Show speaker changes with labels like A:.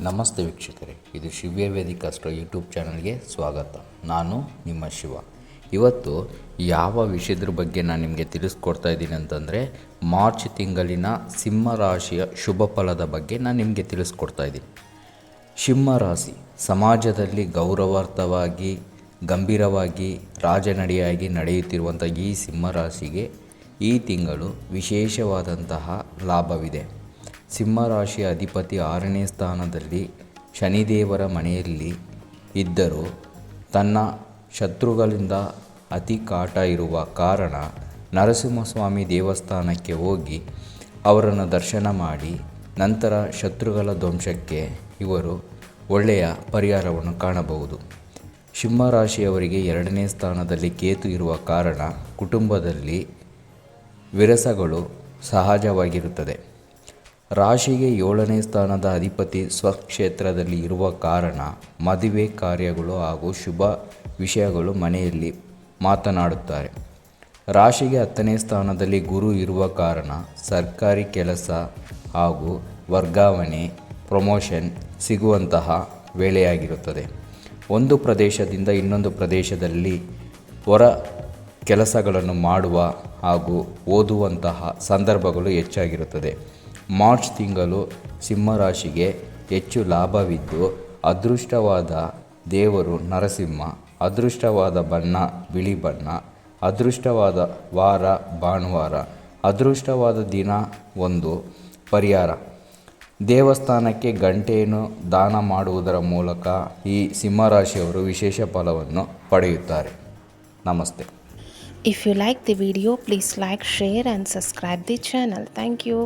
A: ನಮಸ್ತೆ ವೀಕ್ಷಕರೇ, ಇದು ಶಿವ್ಯ ವೇದಿಕ ಅಸ್ಟ್ರೋ ಯೂಟ್ಯೂಬ್ ಚಾನಲ್ಗೆ ಸ್ವಾಗತ. ನಾನು ನಿಮ್ಮ ಶಿವ. ಇವತ್ತು ಯಾವ ವಿಷಯದ್ರ ಬಗ್ಗೆ ನಾನು ನಿಮಗೆ ತಿಳಿಸ್ಕೊಡ್ತಾ ಇದ್ದೀನಿ ಅಂತಂದರೆ, ಮಾರ್ಚ್ ತಿಂಗಳಿನ ಸಿಂಹ ರಾಶಿಯ ಶುಭ ಫಲದ ಬಗ್ಗೆ ನಾನು ನಿಮಗೆ ತಿಳಿಸ್ಕೊಡ್ತಾ ಇದ್ದೀನಿ. ಸಿಂಹ ರಾಶಿ, ಸಮಾಜದಲ್ಲಿ ಗೌರವಾರ್ಥವಾಗಿ, ಗಂಭೀರವಾಗಿ, ರಾಜನಡಿಯಾಗಿ ನಡೆಯುತ್ತಿರುವಂಥ ಈ ಸಿಂಹರಾಶಿಗೆ ಈ ತಿಂಗಳು ವಿಶೇಷವಾದಂತಹ ಲಾಭವಿದೆ. ಸಿಂಹರಾಶಿಯ ಅಧಿಪತಿ ಆರನೇ ಸ್ಥಾನದಲ್ಲಿ ಶನಿದೇವರ ಮನೆಯಲ್ಲಿ ಇದ್ದರೂ ತನ್ನ ಶತ್ರುಗಳಿಂದ ಅತಿ ಕಾಟ ಇರುವ ಕಾರಣ ನರಸಿಂಹಸ್ವಾಮಿ ದೇವಸ್ಥಾನಕ್ಕೆ ಹೋಗಿ ಅವರನ್ನು ದರ್ಶನ ಮಾಡಿ ನಂತರ ಶತ್ರುಗಳ ಧ್ವಂಸಕ್ಕೆ ಇವರು ಒಳ್ಳೆಯ ಪರಿಹಾರವನ್ನು ಕಾಣಬಹುದು. ಸಿಂಹರಾಶಿಯವರಿಗೆ ಎರಡನೇ ಸ್ಥಾನದಲ್ಲಿ ಕೇತು ಇರುವ ಕಾರಣ ಕುಟುಂಬದಲ್ಲಿ ವಿರಸಗಳು ಸಹಜವಾಗಿರುತ್ತದೆ. ರಾಶಿಗೆ ಏಳನೇ ಸ್ಥಾನದ ಅಧಿಪತಿ ಸ್ವಕ್ಷೇತ್ರದಲ್ಲಿ ಇರುವ ಕಾರಣ ಮದುವೆ ಕಾರ್ಯಗಳು ಹಾಗೂ ಶುಭ ವಿಷಯಗಳು ಮನೆಯಲ್ಲಿ ಮಾತನಾಡುತ್ತಾರೆ. ರಾಶಿಗೆ ಹತ್ತನೇ ಸ್ಥಾನದಲ್ಲಿ ಗುರು ಇರುವ ಕಾರಣ ಸರ್ಕಾರಿ ಕೆಲಸ ಹಾಗೂ ವರ್ಗಾವಣೆ, ಪ್ರಮೋಷನ್ ಸಿಗುವಂತಹ ವೇಳೆಯಾಗಿರುತ್ತದೆ. ಒಂದು ಪ್ರದೇಶದಿಂದ ಇನ್ನೊಂದು ಪ್ರದೇಶದಲ್ಲಿ ಹೊರ ಕೆಲಸಗಳನ್ನು ಮಾಡುವ ಹಾಗೂ ಓದುವಂತಹ ಸಂದರ್ಭಗಳು ಹೆಚ್ಚಾಗಿರುತ್ತದೆ. ಮಾರ್ಚ್ ತಿಂಗಳು ಸಿಂಹರಾಶಿಗೆ ಹೆಚ್ಚು ಲಾಭವಿದ್ದು, ಅದೃಷ್ಟವಾದ ದೇವರು ನರಸಿಂಹ, ಅದೃಷ್ಟವಾದ ಬಣ್ಣ ಬಿಳಿ ಬಣ್ಣ, ಅದೃಷ್ಟವಾದ ವಾರ ಭಾನುವಾರ, ಅದೃಷ್ಟವಾದ ದಿನ ಒಂದು ಪರಿಹಾರ. ದೇವಸ್ಥಾನಕ್ಕೆ ಗಂಟೆಯನ್ನು ದಾನ ಮಾಡುವುದರ ಮೂಲಕ ಈ ಸಿಂಹರಾಶಿಯವರು ವಿಶೇಷ ಫಲವನ್ನು ಪಡೆಯುತ್ತಾರೆ. ನಮಸ್ತೆ.
B: If you like the video please like share and subscribe the channel thank you.